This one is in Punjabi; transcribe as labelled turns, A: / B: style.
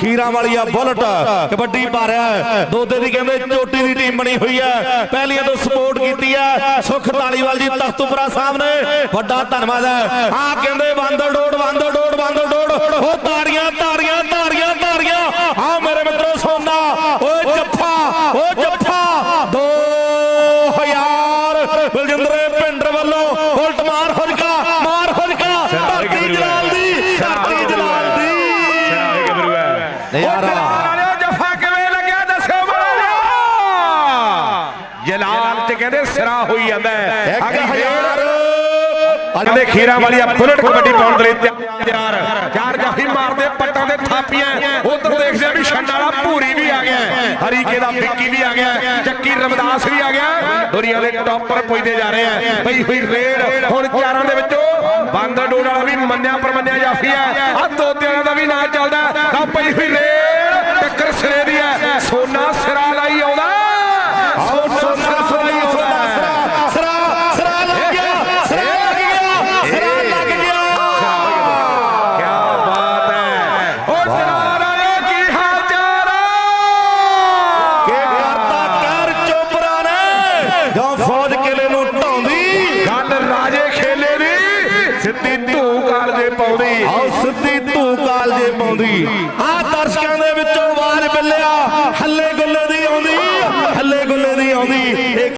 A: ਖੀਰਾ ਵਾਲੀਆ ਬੁਲਟ ਕਬੱਡੀ ਪਾ ਰਿਹਾ ਹੈ। ਦੋਦੇ ਦੀ ਕਹਿੰਦੇ ਚੋਟੀ ਦੀ ਟੀਮ ਬਣੀ ਹੋਈ ਹੈ। ਪਹਿਲੀਆਂ ਤੋਂ ਸਪੋਰਟ ਕੀਤੀ ਹੈ। ਸੁਖ ਢਾਲੀਵਾਲ ਜੀ ਤਖਤੂਪੁਰਾ ਸਾਹਿਬ ਨੇ। ਵੱਡਾ ਧੰਨਵਾਦ ਹੈ। ਆ ਕਹਿੰਦੇ ਬਾਂਦਰ ਡੋੜ ਬਾਂਦਰ ਡੋੜ ਬਾਂਦਰ ਡੋੜ ਉਹ ਤਾੜੀਆਂ ਤਾੜੀਆਂ ਤਾੜੀਆਂ ਤਾੜੀਆਂ। ਆ ਮੇਰੇ ਮਿੱਤਰੋ ਸੋਨਾ। ਓਏ ਜੱਫਾ ਓ ਜੱਫਾ। 2000 ਬਲਜਿੰਦਰੇ ਪਿੰਡਰ ਵੱਲੋਂ ਉਲਟ ਮਾਰ ਹੋਜਕਾ ਨਜ਼ਾਰਾ
B: ਜਫਾ ਕਿਵੇਂ ਲੱਗਿਆ ਦੱਸੋ ਮਾਰਾ ਜਲਾਲ ਤੇ ਕਹਿੰਦੇ ਸਿਰਾ ਹੋਈ ਜਾਂਦਾ ਹੈ।
A: ਇੱਕ ਹਜ਼ਾਰ
B: ਕਹਿੰਦੇ ਖੀਰਾ ਵਾਲੀ ਆ ਬੁਲਟ ਕਬੱਡੀ ਪਾਉਣ ਦੇ ਲਈ ਤਿਆਰ। ਚਾਰ ਜਾਫੀ ਮਾਰਦੇ ਪੱਟਾਂ ਦੇ ਥਾਪੀਆਂ। ਉਧਰ ਦੇਖਦੇ ਆ ਵੀ ਛੰਡ ਵਾਲਾ ਭੂਰੀ ਵੀ ਆ ਗਿਆ ਹਰੀਕੇ ਦਾ ਵਿੱਕੀ ਵੀ ਆ ਗਿਆ ਚੱਕੀ ਰਮਦਾਸ ਵੀ ਆ ਗਿਆ ਦੁਨੀਆ ਦੇ ਟੌਪਰ ਪੁੱਜਦੇ ਜਾ ਰਹੇ ਆ ਪਈ ਹੋਈ ਰੇਡ ਹੁਣ ਚਾਰਾਂ ਦੇ ਵਿੱਚੋਂ ਬਾਂਦਰ ਡੋੜ ਵਾਲਾ ਵੀ ਮੰਨਿਆ ਪਰਮੰਨਿਆ ਜਾਫੀ ਹੈ। ਆ ਦੋਤਿਆਂ ਦਾ ਵੀ ਨਾਂ ਚੱਲਦਾ ਆ ਪਈ ਹੋਈ
A: ਸਿੱਧੀ ਧੂ ਕਾਲਜੇ ਪਾਉਂਦੀ। ਆਓ ਸਿੱਧੀ ਧੂ ਕਾਲਜੇ
B: ਪਾਉਂਦੀ। ਆ ਦਰਸ਼ਕਾਂ ਦੇ ਵਿੱਚੋਂ ਆਵਾਜ਼ ਬੱਲਿਆ ਹੱਲੇ ਗੁੱਲੇ ਦੀ ਆਉਂਦੀ, ਹੱਲੇ ਗੁੱਲੇ ਦੀ
A: ਆਉਂਦੀ।